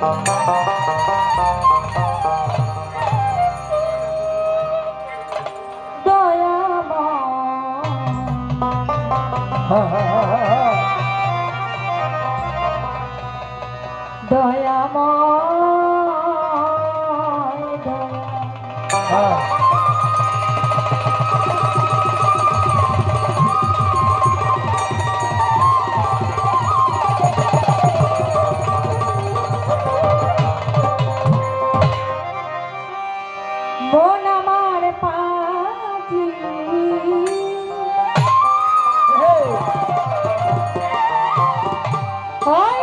দয়াময় দয়া হয়।